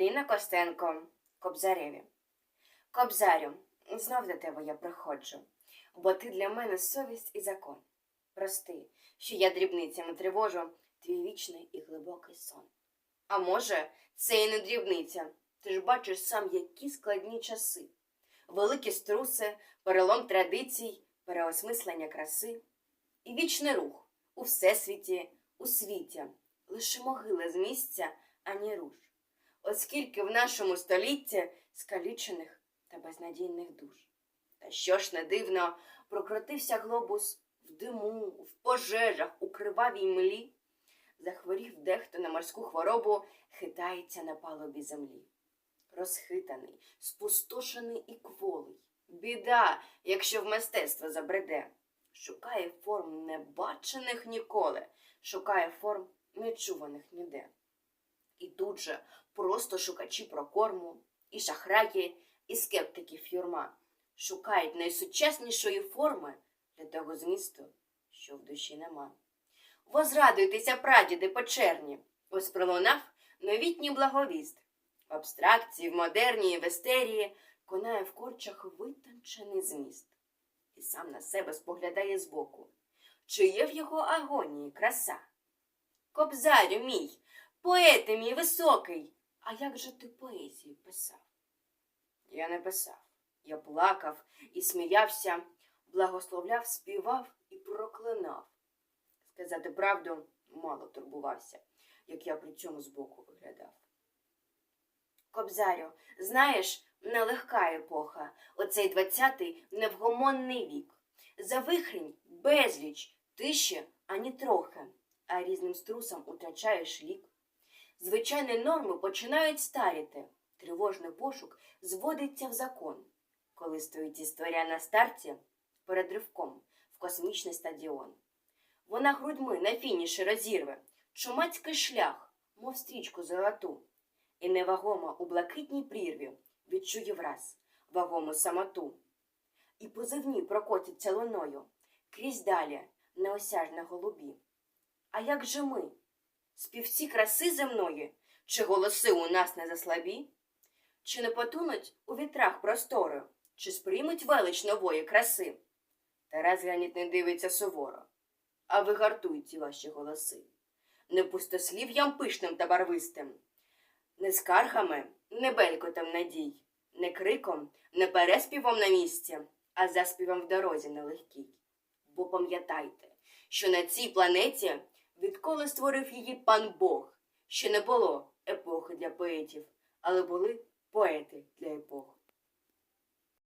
Ліна Костенко, Кобзареві. Кобзарю, знов до тебе я приходжу, бо ти для мене совість і закон. Прости, що я дрібницями тривожу твій вічний і глибокий сон. А може, це і не дрібниця, ти ж бачиш сам, які складні часи. Великі струси, перелом традицій, переосмислення краси. І вічний рух у всесвіті, у світі, лише могила з місця, ані руш. Оскільки в нашому столітті скалічених та безнадійних душ. Та що ж не дивно, прокрутився глобус в диму, в пожежах, у кривавій млі. Захворів дехто на морську хворобу, хитається на палубі землі. Розхитаний, спустошений і кволий. Біда, якщо в мистецтво забреде. Шукає форм небачених ніколи, шукає форм нечуваних ніде. І тут же просто шукачі прокорму, і шахраї, і скептиків юрма шукають найсучаснішої форми для того змісту, що в душі нема. Возрадуйтеся, прадіди почерні, ось пролунав новітній благовіст. В абстракції, в модерній, в естерії конає в корчах витончений зміст. І сам на себе споглядає збоку. Чи є в його агонії краса? Кобзарю мій, поете мій високий, а як же ти поезію писав? Я не писав. Я плакав і сміявся, благословляв, співав і проклинав. Сказати правду, мало турбувався, як я при цьому збоку виглядав. Кобзарю, знаєш, нелегка епоха, оцей двадцятий невгомонний вік. Завихрень, безліч, тиші ані трохи, а різним струсам утрачаєш лік. Звичайні норми починають старіти, тривожний пошук зводиться в закон, коли стоїть історія на старті перед ривком в космічний стадіон. Вона грудьми на фініші розірве, чумацький шлях, мов стрічку золоту, і невагома у блакитній прірві відчує враз вагому самоту. І позивні прокотяться луною крізь далі неосяжно голубі. А як же ми? Співці краси земної, чи голоси у нас не заслабі? Чи не потонуть у вітрах простори, чи сприймуть велич нової краси? Тарас Граніт не дивиться суворо, а ви гартуйте ваші голоси. Не пустослів'ям пишним та барвистим, не скаргами, не белькотом надій, не криком, не переспівом на місці, а заспівом в дорозі нелегкій. Бо пам'ятайте, що на цій планеті відколи створив її пан Бог, ще не було епохи для поетів, але були поети для епох.